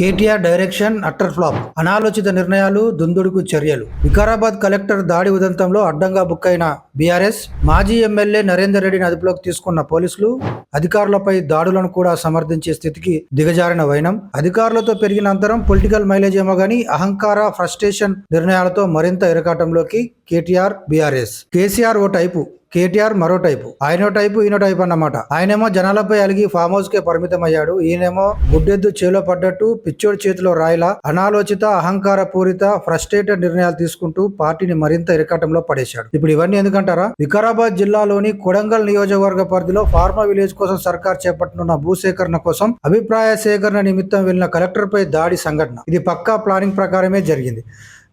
KTR direction utter flop. అనాలోచిత నిర్ణయాలు దుందుడుకు చర్యలు. వికారాబాద్ కలెక్టర్ దాడి ఉదంతంలో అడ్డంగా బుక్ అయిన బీఆర్ఎస్ మాజీ ఎమ్మెల్యే నరేందర్ రెడ్డిని అదుపులోకి తీసుకున్న పోలీసులు అధికారులపై దాడులను కూడా సమర్థించే స్థితికి దిగజారిన వైనం. అధికారులతో పెరిగిన అంతరం పొలిటికల్ మైలేజ్ ఏమో గానీ అహంకార ఫ్రస్ట్రేషన్ నిర్ణయాలతో మరింత ఇరకాటంలోకి కేటీఆర్ బీఆర్ఎస్. కేసీఆర్ ఓ టైపు. కేటీఆర్ మరో టైపు. ఆయనో టైపు ఈయన టైపు అన్నమాట. ఆయనేమో జనాలపై అలిగి ఫామ్ హౌస్ కే పరిమితం అయ్యాడు ఈయనేమో గుడ్డెద్దు చేలో పడ్డట్టు పిచ్చోడి చేతిలో రాయిలా అనాలోచిత అహంకార పూరిత ఫ్రస్ట్రేటెడ్ నిర్ణయాలు తీసుకుంటూ పార్టీని మరింత ఇరకాటంలో పడేశాడు. ఇప్పుడు ఇవన్నీ ఎందుకంటారా? వికారాబాద్ జిల్లాలోని కొడంగల్ నియోజకవర్గ పరిధిలో ఫార్మా విలేజ్ కోసం సర్కార్ చేపట్టనున్న భూసేకరణ కోసం అభిప్రాయ సేకరణ నిమిత్తం వెళ్ళిన కలెక్టర్ పై దాడి సంఘటన. ఇది పక్కా ప్లానింగ్ ప్రకారమే జరిగింది.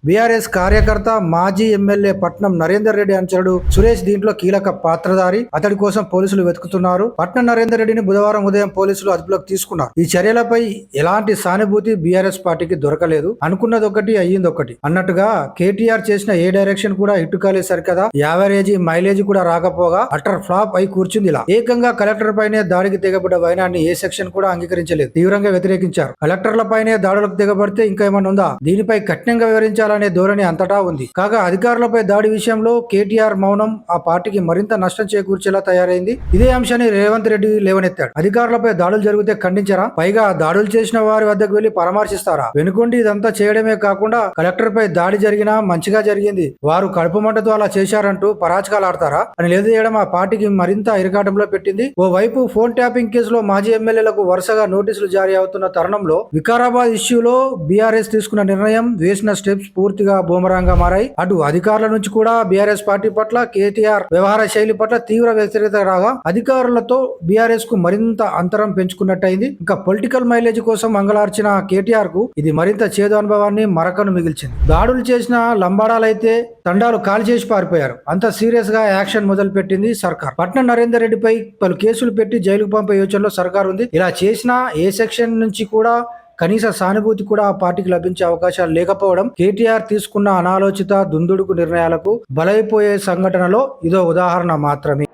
బీఆర్ఎస్ కార్యకర్త మాజీ ఎమ్మెల్యే పట్నం నరేందర్ రెడ్డి అనుచరుడు సురేష్ దీంట్లో కీలక పాత్రధారి. అతడి కోసం పోలీసులు వెతుకుతున్నారు. పట్నం నరేందర్ రెడ్డిని బుధవారం ఉదయం పోలీసులు అదుపులోకి తీసుకున్నారు. ఈ చర్యలపై ఎలాంటి సానుభూతి బీఆర్ఎస్ పార్టీకి దొరకలేదు. అనుకున్నది ఒకటి అయ్యింది ఒకటి అన్నట్టుగా కేటీఆర్ చేసిన ఏ డైరెక్షన్ కూడా ఇటు కాలేదు సరికదా యావరేజీ మైలేజ్ కూడా రాకపోగా అటర్ ఫ్లాప్ అయి కూర్చుంది ఇలా. ఏకంగా కలెక్టర్ పైనే దాడికి తెగబడ్డ వైనాన్ని ఏ సెక్షన్ కూడా అంగీకరించలేదు. తీవ్రంగా వ్యతిరేకించారు. కలెక్టర్ల పైనే దాడులకు తెగబడితే ఇంకా ఏమన్నా ఉందా? దీనిపై కఠినంగా వివరించాలని ధోరణి అంతటా ఉంది. కాగా అధికారులపై దాడి విషయంలో కేటీఆర్ మౌనం ఆ పార్టీకి మరింత నష్టం చేకూర్చేలా తయారైంది. ఇదే అంశాన్ని రేవంత్ రెడ్డి లేవనెత్తాడు. అధికారులపై దాడులు జరిగితే ఖండించరా? పైగా దాడులు చేసిన వారి వద్దకు వెళ్ళి పరామర్శిస్తారా? వెనుకొండి ఇదంతా చేయడమే కాకుండా కలెక్టర్ పై దాడి జరిగినా మంచిగా జరిగింది. వారు కడుపు మంటతో అలా చేశారంటూ పరాచకాలు ఆడతారా అని లేదు చేయడం ఆ పార్టీకి మరింత ఇరకాటంలో పెట్టింది. ఓ వైపు ఫోన్ ట్యాపింగ్ కేసులో మాజీ ఎమ్మెల్యేలకు వరుసగా నోటీసులు జారీ అవుతున్న తరుణంలో వికారాబాద్ ఇష్యూలో బీఆర్ఎస్ తీసుకున్న నిర్ణయం వేసిన స్టెప్స్ పూర్తిగా బూమరాంగా మారాయి. అటు అధికారుల నుంచి కూడా బీఆర్ఎస్ పార్టీ పట్ల కేటీఆర్ వ్యవహార శైలి పట్ల తీవ్ర వ్యతిరేకత రాగా అధికారులతో బీఆర్ఎస్కు మరింత అంతరం పెంచుకున్నట్టయింది. ఇంకా పొలిటికల్ మైలేజ్ కోసం మంగళార్చిన కేటీఆర్కు ఇది మరింత చేదు అనుభవాన్ని మరకను మిగిల్చింది. దాడులు చేసిన లంబాడాలైతే తండాలు కాల్ చేసి పారిపోయారు. అంత సీరియస్గా యాక్షన్ మొదలు పెట్టింది సర్కార్. పట్నం నరేందర్ రెడ్డిపై పలు కేసులు పెట్టి జైలుకు పంపే యోచనలో సర్కార్ ఉంది ఇలా చేసిన ఏ సెక్షన్ నుంచి కూడా కనీస సానుభూతి కూడా ఆ పార్టీకి లభించే అవకాశాలు లేకపోవడం కేటీఆర్ తీసుకున్న అనాలోచిత దుందుడుకు నిర్ణయాలకు బలైపోయే సంఘటనలో ఇదో ఉదాహరణ మాత్రమే.